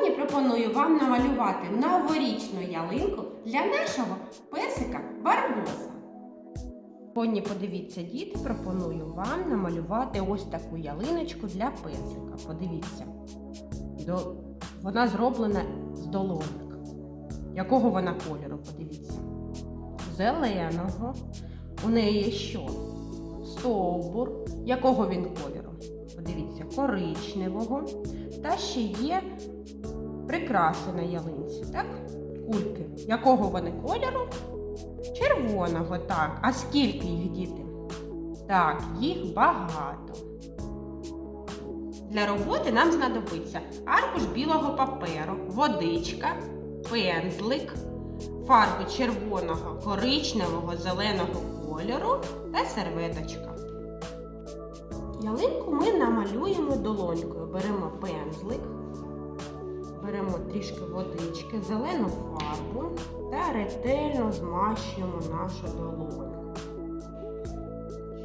Сьогодні пропоную вам намалювати новорічну ялинку для нашого песика Барбоса. Сьогодні, подивіться, діти, пропоную вам намалювати ось таку ялиночку для песика. Подивіться. Вона зроблена з долонок. Якого вона кольору? Подивіться. Зеленого. У неї є що? Стовбур. Якого він кольору? Подивіться, коричневого. Та ще є прикраси на ялинці, так? Кульки. Якого вони кольору? Червоного, так. А скільки їх діти? Так, їх багато. Для роботи нам знадобиться аркуш білого паперу, водичка, пензлик, фарби червоного, коричневого, зеленого кольору та серветочка. Ялинку ми намалюємо долонькою. Беремо пензлик, беремо трішки водички, зелену фарбу та ретельно змащуємо нашу долоньку.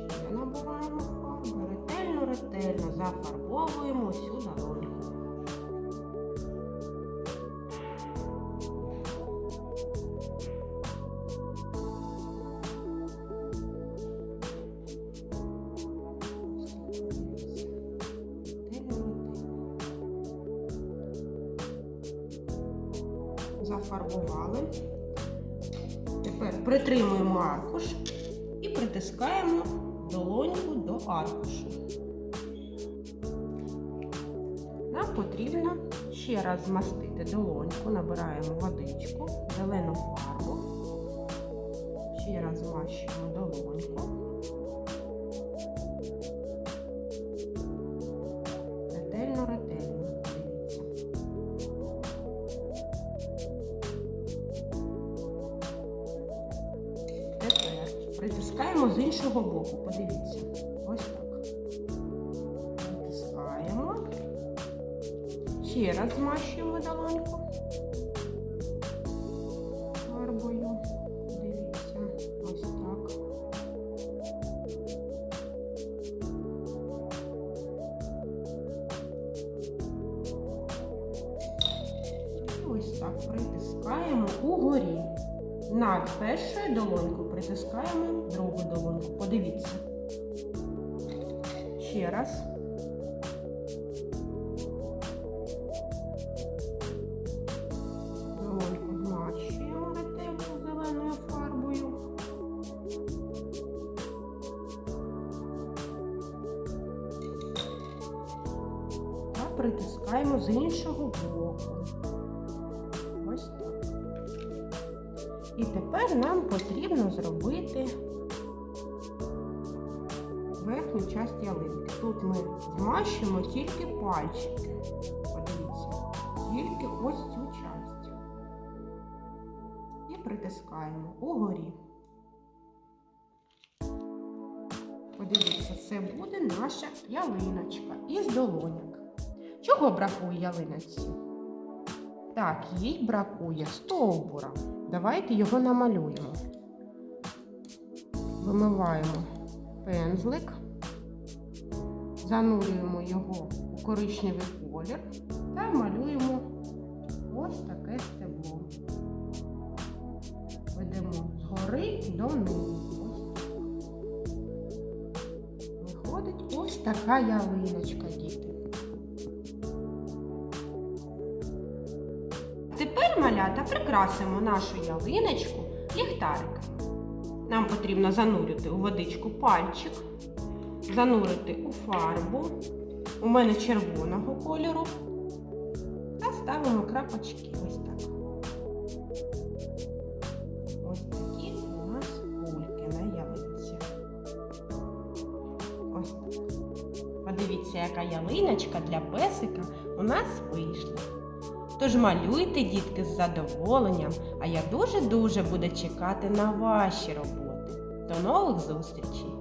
Ще набираємо фарбу, ретельно, ретельно зафарбовуємо всю долоньку. Зафарбували. Тепер притримуємо аркуш і притискаємо долоньку до аркушу. Нам потрібно ще раз змастити долоньку, набираємо водичку, зелену фарбу, ще раз змащуємо долоньку. Тепер притискаємо з іншого боку. Подивіться. Ось так. Притискаємо. Ще раз змащуємо долоньку. Фарбою. Дивіться. Ось так. І ось так притискаємо угорі. Над першою долонькою притискаємо другу долоньку. Подивіться. Ще раз. Долоньку змащуємо ретельно зеленою фарбою. Та притискаємо з іншого боку. І тепер нам потрібно зробити верхню частину ялинки. Тут ми змащуємо тільки пальчики. Подивіться, тільки ось цю часть. І притискаємо угорі. Подивіться, це буде наша ялиночка із долоняк. Чого бракує ялиночці? Так, їй бракує стовбура. Давайте його намалюємо. Вимиваємо пензлик, занурюємо його у коричневий колір та малюємо ось таке стебло. Ведемо згори донизу. Виходить ось така ялиночка, діти. Малята прикрасимо нашу ялиночку ліхтариком. Нам потрібно занурити у водичку пальчик, занурити у фарбу. У мене червоного кольору. Та ставимо крапочки ось так. Ось такі у нас кульки на ялинці. Ось так. Подивіться, яка ялиночка для песика у нас вийшла. Тож малюйте, дітки, з задоволенням, а я дуже-дуже буду чекати на ваші роботи. До нових зустрічей!